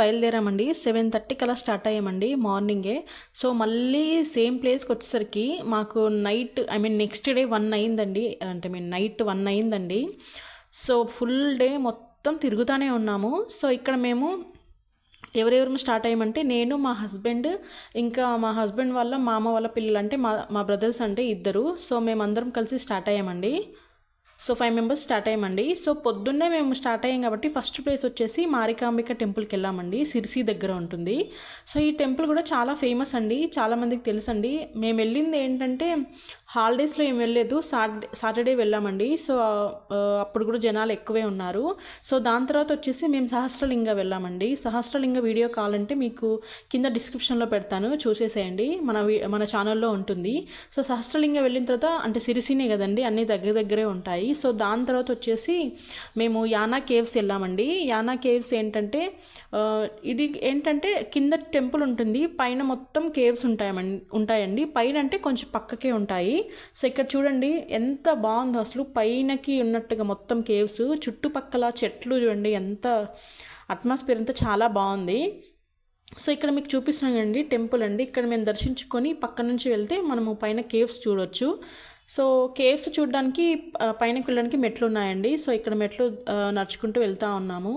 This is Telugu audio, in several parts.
బయలుదేరామండి. సెవెన్ థర్టీకి అలా స్టార్ట్ అయ్యామండి మార్నింగే. సో మళ్ళీ సేమ్ ప్లేస్కి వచ్చేసరికి మాకు night I mean next day one అయిందండి. అంటే మీన్ నైట్ వన్ అయిందండి. సో ఫుల్ డే మొత్తం తిరుగుతూనే ఉన్నాము. సో ఇక్కడ మేము ఎవరెవరు స్టార్ట్ అయ్యామంటే నేను మా హస్బెండ్ ఇంకా మా హస్బెండ్ వాళ్ళ మామ వాళ్ళ పిల్లలు అంటే మా మా బ్రదర్స్ అంటే ఇద్దరు. సో మేమందరం కలిసి స్టార్ట్ అయ్యామండి. సో ఫైవ్ మెంబర్స్ స్టార్ట్ అయ్యామండి. సో పొద్దున్నే మేము స్టార్ట్ అయ్యాం కాబట్టి ఫస్ట్ ప్లేస్ వచ్చేసి మారికాంబిక టెంపుల్కి వెళ్ళామండి. సిరిసి దగ్గర ఉంటుంది. సో ఈ టెంపుల్ కూడా చాలా ఫేమస్ అండి. చాలామందికి తెలుసండి. మేము వెళ్ళింది ఏంటంటే హాలిడేస్లో ఏం వెళ్ళలేదు. సాటర్డే సాటర్డే వెళ్ళామండి. సో అప్పుడు కూడా జనాలు ఎక్కువే ఉన్నారు. సో దాని తర్వాత వచ్చేసి మేము సహస్రలింగ వెళ్ళామండి. సహస్రలింగ వీడియో కావాలంటే మీకు కింద డిస్క్రిప్షన్లో పెడతాను. చూసేసేయండి. మన మన ఛానల్లో ఉంటుంది. సో సహస్రలింగ వెళ్ళిన తర్వాత అంటే సిరిసినే కదండి. అన్నీ దగ్గర దగ్గరే ఉంటాయి. సో దాని తర్వాత వచ్చేసి మేము యానా కేవ్స్ వెళ్ళామండి. యానా కేవ్స్ ఏంటంటే ఇది ఏంటంటే కింద టెంపుల్ ఉంటుంది. పైన మొత్తం కేవ్స్ ఉంటాయమండి ఉంటాయండి. పైన అంటే కొంచెం పక్కకే ఉంటాయి. సో ఇక్కడ చూడండి ఎంత బాగుందో అసలు. పైనకి ఉన్నట్టుగా మొత్తం కేవ్స్ చుట్టుపక్కల చెట్లు చూడండి ఎంత అట్మాస్ఫియర్ అంతా చాలా బాగుంది. సో ఇక్కడ మీకు చూపిస్తున్నానండి టెంపుల్ అండి. ఇక్కడ మేము దర్శించుకొని పక్క నుంచి వెళ్తే మనము పైన కేవ్స్ చూడొచ్చు. సో కేవ్స్ చూడడానికి పైనకి వెళ్ళడానికి మెట్లు ఉన్నాయండి. సో ఇక్కడ మెట్లు నడుచుకుంటూ వెళ్తా ఉన్నాము.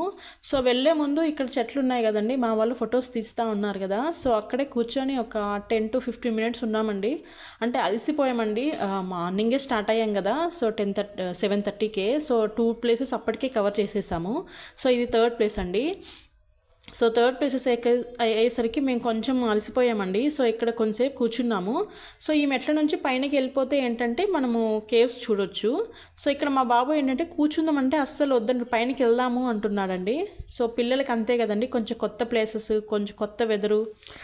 సో వెళ్ళే ముందు ఇక్కడ చెట్లు ఉన్నాయి కదండి. మా వాళ్ళు ఫొటోస్ తీస్తూ ఉన్నారు కదా. సో అక్కడే కూర్చొని ఒక టెన్ టు ఫిఫ్టీన్ మినిట్స్ ఉన్నామండి. అంటే అలసిపోయామండి. మార్నింగే స్టార్ట్ అయ్యాం కదా. సో టెన్ థర్టీ సెవెన్ థర్టీకే. సో టూ ప్లేసెస్ అప్పటికే కవర్ చేసేసాము. సో ఇది థర్డ్ ప్లేస్ అండి. సో థర్డ్ ప్లేసెస్ అయ్యేసరికి మేము కొంచెం అలసిపోయామండి. సో ఇక్కడ కొంచెంసేపు కూర్చున్నాము. సో ఈ మెట్ల నుంచి పైనకి వెళ్ళిపోతే ఏంటంటే మనము కేవ్స్ చూడొచ్చు. సో ఇక్కడ మా బాబు ఏంటంటే కూర్చుందామంటే అస్సలు వద్దండి పైనకి వెళ్దాము అంటున్నాడండి. సో పిల్లలకి అంతే కదండి కొంచెం కొత్త ప్లేసెస్ కొంచెం కొత్త వెదరు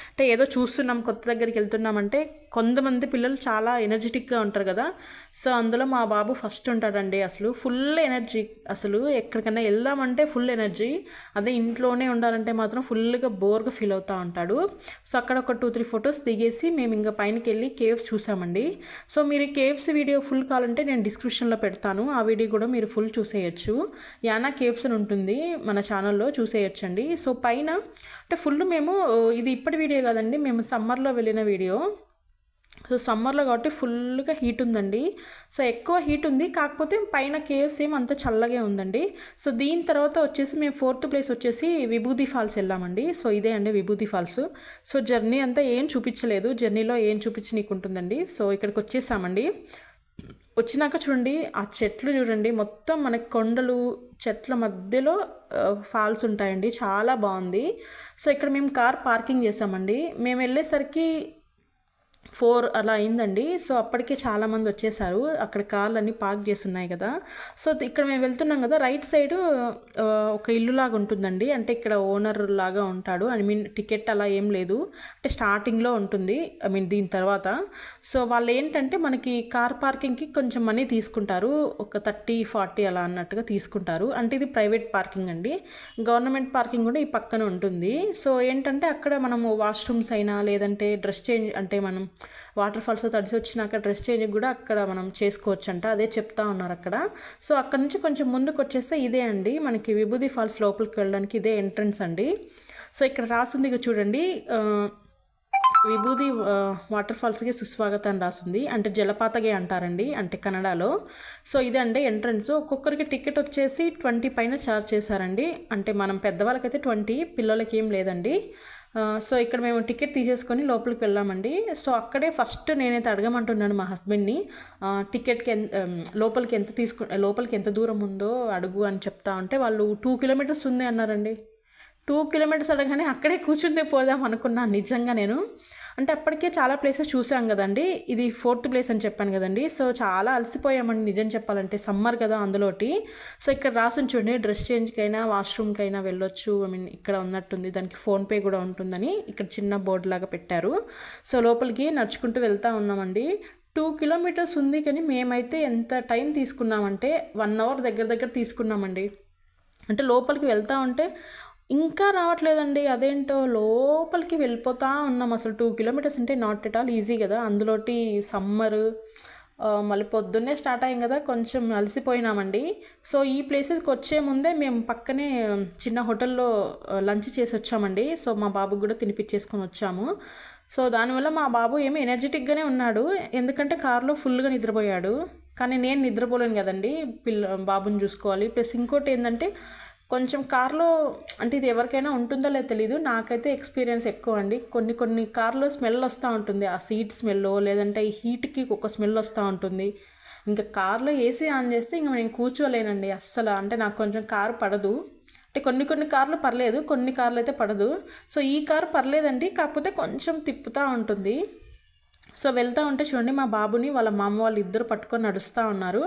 అంటే ఏదో చూస్తున్నాం కొత్త దగ్గరికి వెళ్తున్నామంటే కొంతమంది పిల్లలు చాలా ఎనర్జెటిక్గా ఉంటారు కదా. సో అందులో మా బాబు ఫస్ట్ ఉంటాడండి అసలు. ఫుల్ ఎనర్జీ అసలు ఎక్కడికైనా వెళ్దామంటే ఫుల్ ఎనర్జీ అదే ఇంట్లోనే ఉండాలంటే మాత్రం ఫుల్గా బోర్గా ఫీల్ అవుతూ ఉంటాడు. సో అక్కడ ఒక టూ త్రీ ఫొటోస్ దిగేసి మేము ఇంకా పైనకి వెళ్ళి కేవ్స్ చూసామండి. సో మీరు కేవ్స్ వీడియో ఫుల్ కావాలంటే నేను డిస్క్రిప్షన్లో పెడతాను. ఆ వీడియో కూడా మీరు ఫుల్ చూసేయచ్చు. యానా కేవ్స్ అని ఉంటుంది మన ఛానల్లో చూసేయచ్చండి. సో పైన అంటే ఫుల్ మేము ఇది ఇప్పటి వీడియో కాదండి మేము సమ్మర్లో వెళ్ళిన వీడియో. సో సమ్మర్లో కాబట్టి ఫుల్గా హీట్ ఉందండి. సో ఎక్కువ హీట్ ఉంది. కాకపోతే పైన కేవ్స్ ఏం అంత చల్లగే ఉందండి. సో దీని తర్వాత వచ్చేసి మేము ఫోర్త్ ప్లేస్ వచ్చేసి విభూతి ఫాల్స్ వెళ్ళామండి. సో ఇదే అండి విభూది ఫాల్స్. సో జర్నీ అంతా ఏం చూపించలేదు. జర్నీలో ఏం చూపించనీకు ఉంటుందండి సో ఇక్కడికి వచ్చేసామండి. వచ్చినాక చూడండి ఆ చెట్లు చూడండి. మొత్తం మనకి కొండలు చెట్ల మధ్యలో ఫాల్స్ ఉంటాయండి. చాలా బాగుంది. సో ఇక్కడ మేము కార్ పార్కింగ్ చేసామండి. మేము వెళ్ళేసరికి ఫోర్ అలా అయిందండి. సో అప్పటికే చాలామంది వచ్చేసారు. అక్కడ కార్లు అన్నీ పార్క్ చేసి ఉన్నాయి కదా. సో ఇక్కడ మేము వెళ్తున్నాం కదా. రైట్ సైడ్ ఒక ఇల్లు లాగా ఉంటుందండి. అంటే ఇక్కడ ఓనర్ లాగా ఉంటాడు. ఐ మీన్ టికెట్ అలా ఏం లేదు. అంటే స్టార్టింగ్లో ఉంటుంది. ఐ మీన్ దీని తర్వాత. సో వాళ్ళు ఏంటంటే మనకి కార్ పార్కింగ్కి కొంచెం మనీ తీసుకుంటారు. ఒక థర్టీ ఫార్టీ అలా అన్నట్టుగా తీసుకుంటారు. అంటే ఇది ప్రైవేట్ పార్కింగ్ అండి. గవర్నమెంట్ పార్కింగ్ కూడా ఈ పక్కన ఉంటుంది. సో ఏంటంటే అక్కడ మనము వాష్రూమ్స్ అయినా లేదంటే డ్రెస్ చేంజ్ అంటే మనం వాటర్ ఫాల్స్ తడిసి వచ్చినాక డ్రెస్ చేంజ్ కూడా అక్కడ మనం చేసుకోవచ్చు అంట అదే చెప్తా ఉన్నారు అక్కడ. సో అక్కడ నుంచి కొంచెం ముందుకు వచ్చేస్తే ఇదే అండి. మనకి విభూది ఫాల్స్ లోపలికి వెళ్ళడానికి ఇదే ఎంట్రన్స్ అండి. సో ఇక్కడ రాసింది ఇక చూడండి. విభూది వాటర్ ఫాల్స్కి సుస్వాగతం అని రాసింది. అంటే జలపాతగే అంటారండి అంటే కన్నడలో. సో ఇదే అండి ఎంట్రన్స్. ఒక్కొక్కరికి టికెట్ వచ్చేసి ట్వంటీ పైన ఛార్జ్ చేశారండి. అంటే మనం పెద్దవాళ్ళకైతే ట్వంటీ పిల్లలకి ఏం లేదండి. సో ఇక్కడ మేము టికెట్ తీసేసుకొని లోపలికి వెళ్ళామండి. సో అక్కడే ఫస్ట్ నేనైతే అడగమంటున్నాను మా హస్బెండ్ని టికెట్కి ఎంత లోపలికి ఎంత తీసుకు లోపలికి ఎంత దూరం ఉందో అడుగు అని చెప్తా ఉంటే వాళ్ళు టూ కిలోమీటర్స్ ఉంది అన్నారండి. టూ కిలోమీటర్స్ అడగానే అక్కడే కూర్చుంటే పోదాం అనుకున్నాను నిజంగా నేను. అంటే అప్పటికే చాలా ప్లేసెస్ చూసాం కదండి. ఇది ఫోర్త్ ప్లేస్ అని చెప్పాను కదండి. సో చాలా అలసిపోయామండి నిజం చెప్పాలంటే సమ్మర్ కదా అందులోటి. సో ఇక్కడ రాసుని చూడండి డ్రెస్ చేంజ్కైనా వాష్రూమ్కైనా వెళ్ళొచ్చు. ఐ మీన్ ఇక్కడ ఉన్నట్టుంది దానికి ఫోన్పే కూడా ఉంటుందని ఇక్కడ చిన్న బోర్డు లాగా పెట్టారు. సో లోపలికి నడుచుకుంటూ వెళ్తూ ఉన్నామండి. టూ కిలోమీటర్స్ ఉంది కానీ మేమైతే ఎంత టైం తీసుకున్నామంటే వన్ అవర్ దగ్గర దగ్గర తీసుకున్నామండి. అంటే లోపలికి వెళ్తా ఉంటే ఇంకా రావట్లేదండి. అదేంటో లోపలికి వెళ్ళిపోతా ఉన్నాం అసలు. టూ కిలోమీటర్స్ అంటే నాట్ ఎట్ ఆల్ ఈజీ కదా. అందులోటి సమ్మర్ మళ్ళీ పొద్దున్నే స్టార్ట్ అయ్యాం కదా. కొంచెం అలసిపోయినామండి. సో ఈ ప్లేసెస్కి వచ్చే ముందే మేము పక్కనే చిన్న హోటల్లో లంచ్ చేసి వచ్చామండి. సో మా బాబుకి కూడా తినిపించేసుకొని వచ్చాము. సో దానివల్ల మా బాబు ఏమి ఎనర్జెటిక్గానే ఉన్నాడు. ఎందుకంటే కారులో ఫుల్గా నిద్రపోయాడు. కానీ నేను నిద్రపోలేను కదండి. పిల్ల బాబుని చూసుకోవాలి. ప్లస్ ఇంకోటి ఏంటంటే కొంచెం కార్లో అంటే ఇది ఎవరికైనా ఉంటుందో లేదో తెలీదు. నాకైతే ఎక్స్పీరియన్స్ ఎక్కువ అండి. కొన్ని కొన్ని కార్లో స్మెల్ వస్తూ ఉంటుంది. ఆ సీట్ స్మెల్ లేదంటే ఈ హీట్కి ఒక స్మెల్ వస్తూ ఉంటుంది. ఇంకా కార్లో ఏసీ ఆన్ చేస్తే ఇంకా నేను కూర్చోలేనండి అస్సలు. అంటే నాకు కొంచెం కారు పడదు. అంటే కొన్ని కొన్ని కార్లు పర్లేదు. కొన్ని కార్లు అయితే పడదు. సో ఈ కారు పర్లేదండి. కాకపోతే కొంచెం తిప్పుతూ ఉంటుంది. సో వెళ్తూ ఉంటే చూడండి మా బాబుని వాళ్ళ మామ వాళ్ళు ఇద్దరు పట్టుకొని నడుస్తూ ఉన్నారు.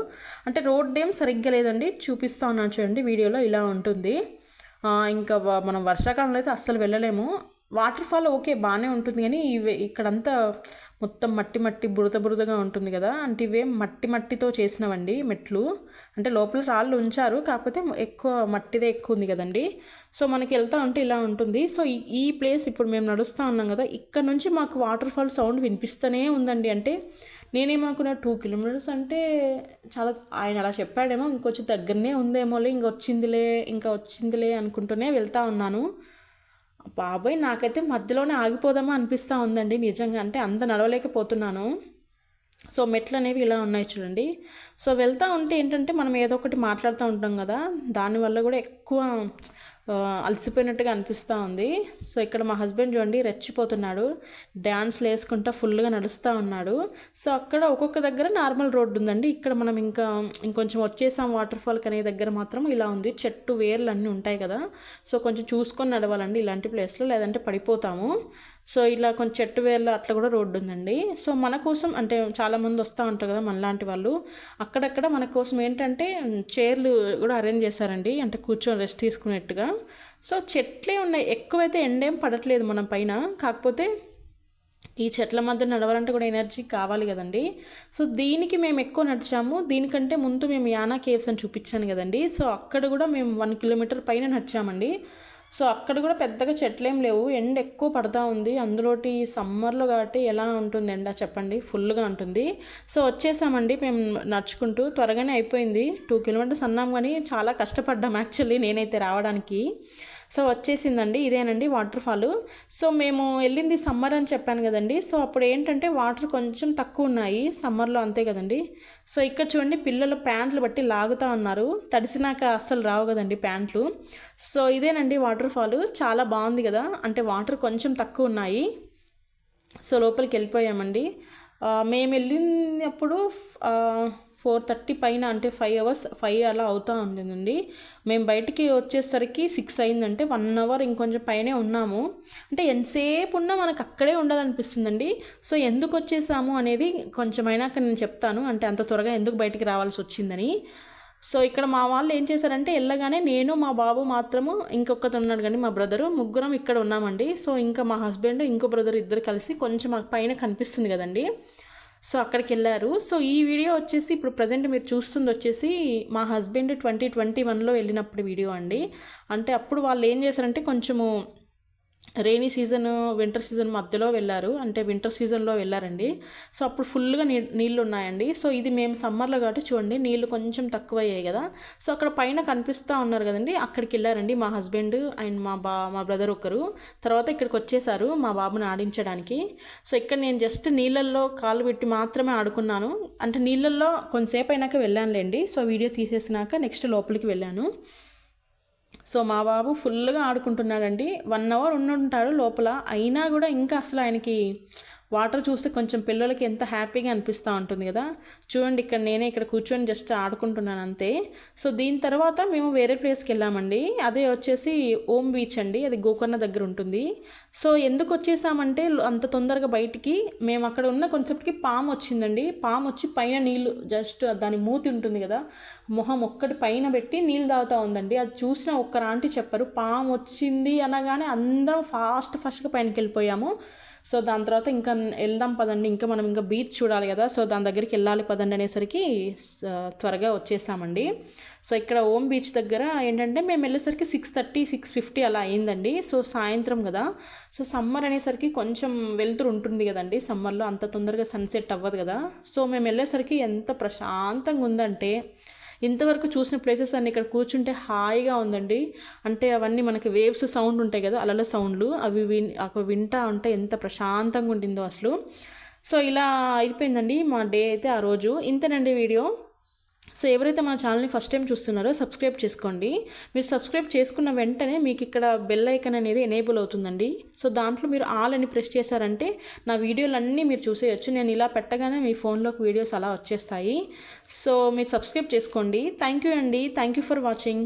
అంటే రోడ్ ఏం సరిగ్గా లేదండి చూపిస్తూ ఉన్నాను చూడండి వీడియోలో ఇలా ఉంటుంది. ఇంకా మనం వర్షాకాలంలో అయితే అస్సలు వెళ్ళలేము. వాటర్ ఫాల్ ఓకే బాగానే ఉంటుంది కానీ ఇవి ఇక్కడంతా మొత్తం మట్టి మట్టి బురద బురదగా ఉంటుంది కదా. అంటే ఇవే మట్టి మట్టితో చేసినవండి మెట్లు. అంటే లోపల రాళ్ళు ఉంచారు కాకపోతే ఎక్కువ మట్టిదే ఎక్కువ ఉంది కదండి. సో మనకి వెళ్తా ఉంటే ఇలా ఉంటుంది. సో ఈ ఈ ప్లేస్ ఇప్పుడు మేము నడుస్తూ ఉన్నాం కదా ఇక్కడ నుంచి మాకు వాటర్ ఫాల్ సౌండ్ వినిపిస్తూనే ఉందండి. అంటే నేనేమనుకున్నా టూ కిలోమీటర్స్ అంటే చాలా ఆయన అలా చెప్పాడేమో ఇంకొంచెం దగ్గరనే ఉందేమోలే ఇంక వచ్చిందిలే ఇంకా వచ్చిందిలే అనుకుంటూనే వెళ్తూ ఉన్నాను. బాబోయ్ నాకైతే మధ్యలోనే ఆగిపోదామా అనిపిస్తూ ఉందండి నిజంగా. అంటే అంత నడవలేకపోతున్నాను. సో మెట్లు అనేవి ఇలా ఉన్నాయి చూడండి. సో వెళ్తూ ఉంటే ఏంటంటే మనం ఏదో ఒకటి మాట్లాడుతూ ఉంటాం కదా. దానివల్ల కూడా ఎక్కువ అలసిపోయినట్టుగా అనిపిస్తూ ఉంది. సో ఇక్కడ మా హస్బెండ్ చూడండి రెచ్చిపోతున్నాడు. డ్యాన్స్లు వేసుకుంటా ఫుల్గా నడుస్తూ ఉన్నాడు. సో అక్కడ ఒక్కొక్క దగ్గర నార్మల్ రోడ్డు ఉందండి. ఇక్కడ మనం ఇంకా ఇంకొంచెం వచ్చేసాం వాటర్ ఫాల్కి అనే దగ్గర మాత్రం ఇలా ఉంది. చెట్టు వేర్లు అన్నీ ఉంటాయి కదా. సో కొంచెం చూసుకొని నడవాలండి ఇలాంటి ప్లేస్లో. లేదంటే పడిపోతాము. సో ఇలా కొంచెం చెట్టు వేర్లు అట్లా కూడా రోడ్డు ఉందండి. సో మన కోసం అంటే చాలామంది వస్తూ ఉంటారు కదా మనలాంటి వాళ్ళు. అక్కడక్కడ మన కోసం ఏంటంటే చైర్లు కూడా అరేంజ్ చేశారండి. అంటే కూర్చొని రెస్ట్ తీసుకునేట్టుగా. సో చెట్లే ఉన్నాయి. ఎక్కువైతే ఎండేం పడట్లేదు మనం పైన. కాకపోతే ఈ చెట్ల మధ్య నడవాలంటే కూడా ఎనర్జీ కావాలి కదండి. సో దీనికి మేము ఎక్కువ నడిచాము. దీనికంటే ముందు మేము యానా కేవ్స్ అని చూపించాను కదండి. సో అక్కడ కూడా మేము వన్ కిలోమీటర్ పైన నడిచామండి. సో అక్కడ కూడా పెద్దగా చెట్లేం లేవు. ఎండ ఎక్కువ పడతా ఉంది. అందులోటి సమ్మర్లో కాబట్టి ఎలా ఉంటుంది ఎండ చెప్పండి. ఫుల్గా ఉంటుంది. సో వచ్చేసామండి. మేము నడుచుకుంటూ త్వరగానే అయిపోయింది. టూ కిలోమీటర్స్ అన్నాం కానీ చాలా కష్టపడ్డాం యాక్చువల్లీ నేనైతే రావడానికి. సో వచ్చేసిందండి. ఇదేనండి వాటర్ ఫాల్. సో మేము వెళ్ళింది సమ్మర్ అని చెప్పాను కదండి. సో అప్పుడు ఏంటంటే వాటర్ కొంచెం తక్కువ ఉన్నాయి సమ్మర్లో అంతే కదండి. సో ఇక్కడ చూడండి పిల్లలు ప్యాంట్లు బట్టి లాగుతూ ఉన్నారు. తడిసినాక అస్సలు రావు కదండి ప్యాంట్లు. సో ఇదేనండి వాటర్ ఫాల్. చాలా బాగుంది కదా. అంటే వాటర్ కొంచెం తక్కువ ఉన్నాయి. సో లోపలికి వెళ్ళిపోయామండి. మేము వెళ్ళినప్పుడు ఫోర్ థర్టీ పైన అంటే ఫైవ్ అవర్స్ ఫైవ్ అలా అవుతూ ఉంటుందండి. మేము బయటికి వచ్చేసరికి సిక్స్ అయిందంటే వన్ అవర్ ఇంకొంచెం పైనే ఉన్నాము. అంటే ఎంతసేపు ఉన్నా మనకు అక్కడే ఉండాలనిపిస్తుందండి. సో ఎందుకు వచ్చేసాము అనేది కొంచెం అయినాక నేను చెప్తాను. అంటే అంత త్వరగా ఎందుకు బయటికి రావాల్సి వచ్చిందని. సో ఇక్కడ మా వాళ్ళు ఏం చేశారంటే వెళ్ళగానే నేను మా బాబు మాత్రము ఇంకొకటి ఉన్నాడు కానీ మా బ్రదరు ముగ్గురం ఇక్కడ ఉన్నామండి. సో ఇంకా మా హస్బెండ్ ఇంకో బ్రదర్ ఇద్దరు కలిసి కొంచెం మాకు పైన కనిపిస్తుంది కదండి. సో అక్కడికి వెళ్ళారు సో ఈ వీడియో వచ్చేసి ఇప్పుడు ప్రజెంట్ మీరు చూస్తుంది వచ్చేసి మా హస్బెండ్ ట్వంటీ ట్వంటీ వన్లో వెళ్ళినప్పుడు వీడియో అండి. అంటే అప్పుడు వాళ్ళు ఏం చేశారంటే కొంచెము రెయినీ సీజన్ వింటర్ సీజన్ మధ్యలో వెళ్ళారు. అంటే వింటర్ సీజన్లో వెళ్ళారండి. సో అప్పుడు ఫుల్గా నీ నీళ్ళు ఉన్నాయండి సో ఇది మేము సమ్మర్లో కాబట్టి చూడండి నీళ్ళు కొంచెం తక్కువ అయ్యాయి కదా. సో అక్కడ పైన కనిపిస్తూ ఉన్నారు కదండి అక్కడికి వెళ్ళారండి మా హస్బెండ్ అండ్ మా బా మా బ్రదర్ ఒకరు. తర్వాత ఇక్కడికి వచ్చేసారు మా బాబుని ఆడించడానికి. సో ఇక్కడ నేను జస్ట్ నీళ్ళల్లో కాలు పెట్టి మాత్రమే ఆడుకున్నాను. అంటే నీళ్ళల్లో కొంతసేపు అయినాక వెళ్ళానులేండి. సో వీడియో తీసేసినాక నెక్స్ట్ లోపలికి వెళ్ళాను. సో మా బాబు ఫుల్గా ఆడుకుంటున్నాడండి. వన్ అవర్ ఉండుంటాడు లోపల. అయినా కూడా ఇంకా అసలు ఆయనకి వాటర్ చూస్తే కొంచెం పిల్లలకి ఎంత హ్యాపీగా అనిపిస్తూ ఉంటుంది కదా. చూడండి ఇక్కడ నేనే ఇక్కడ కూర్చొని జస్ట్ ఆడుకుంటున్నాను అంతే. సో దీని తర్వాత మేము వేరే ప్లేస్కి వెళ్ళామండి. అదే వచ్చేసి ఓం బీచ్ అండి. అది గోకర్ణ దగ్గర ఉంటుంది. సో ఎందుకు వచ్చేసామంటే అంత తొందరగా బయటికి మేము అక్కడ ఉన్న కొంచెంకి పాము వచ్చిందండి. పాము వచ్చి పైన నీళ్ళు జస్ట్ దాని మూతి ఉంటుంది కదా. మొహం ఒక్కటి పైన పెట్టి నీళ్ళు తాగుతూ ఉందండి. అది చూసిన ఒక్కరాంటి ఆంటీ చెప్పారు పాము వచ్చింది అనగానే అందరం ఫాస్ట్ ఫాస్ట్గా పైనకి వెళ్ళిపోయాము. సో దాని తర్వాత ఇంకా వెళ్దాం పదండి. ఇంకా మనం ఇంకా బీచ్ చూడాలి కదా. సో దాని దగ్గరికి వెళ్ళాలి పదండి అనేసరికి త్వరగా వచ్చేసామండి. సో ఇక్కడ ఓం బీచ్ దగ్గర ఏంటంటే మేము వెళ్ళేసరికి సిక్స్ థర్టీ సిక్స్ ఫిఫ్టీ అలా అయిందండి. సో సాయంత్రం కదా. సో సమ్మర్ అనేసరికి కొంచెం వెలుతురు ఉంటుంది కదండి. సమ్మర్లో అంత తొందరగా సన్సెట్ అవ్వదు కదా. సో మేము వెళ్ళేసరికి ఎంత ప్రశాంతంగా ఉందంటే ఇంతవరకు చూసిన ప్లేసెస్ అన్ని ఇక్కడ కూర్చుంటే హాయిగా ఉందండి. అంటే అవన్నీ మనకి వేవ్స్ సౌండ్ ఉంటాయి కదా అలల సౌండ్లు అవి విన్ అవి వింటా ఉంటే ఎంత ప్రశాంతంగా ఉండిందో అసలు. సో ఇలా అయిపోయిందండి మా డే అయితే ఆ రోజు. ఇంతేనండి వీడియో. సో ఎవరైతే మన ఛానల్ని ఫస్ట్ టైం చూస్తున్నారో సబ్స్క్రైబ్ చేసుకోండి. మీరు సబ్స్క్రైబ్ చేసుకున్న వెంటనే మీకు ఇక్కడ బెల్ ఐకన్ అనేది ఎనేబుల్ అవుతుందండి. సో దాంట్లో మీరు ఆల్ అని ప్రెస్ చేశారంటే నా వీడియోలన్నీ మీరు చూసేయచ్చు. నేను ఇలా పెట్టగానే మీ ఫోన్లోకి వీడియోస్ అలా వచ్చేస్తాయి. సో మీరు సబ్స్క్రైబ్ చేసుకోండి. థ్యాంక్ యూ అండి. Thank you for watching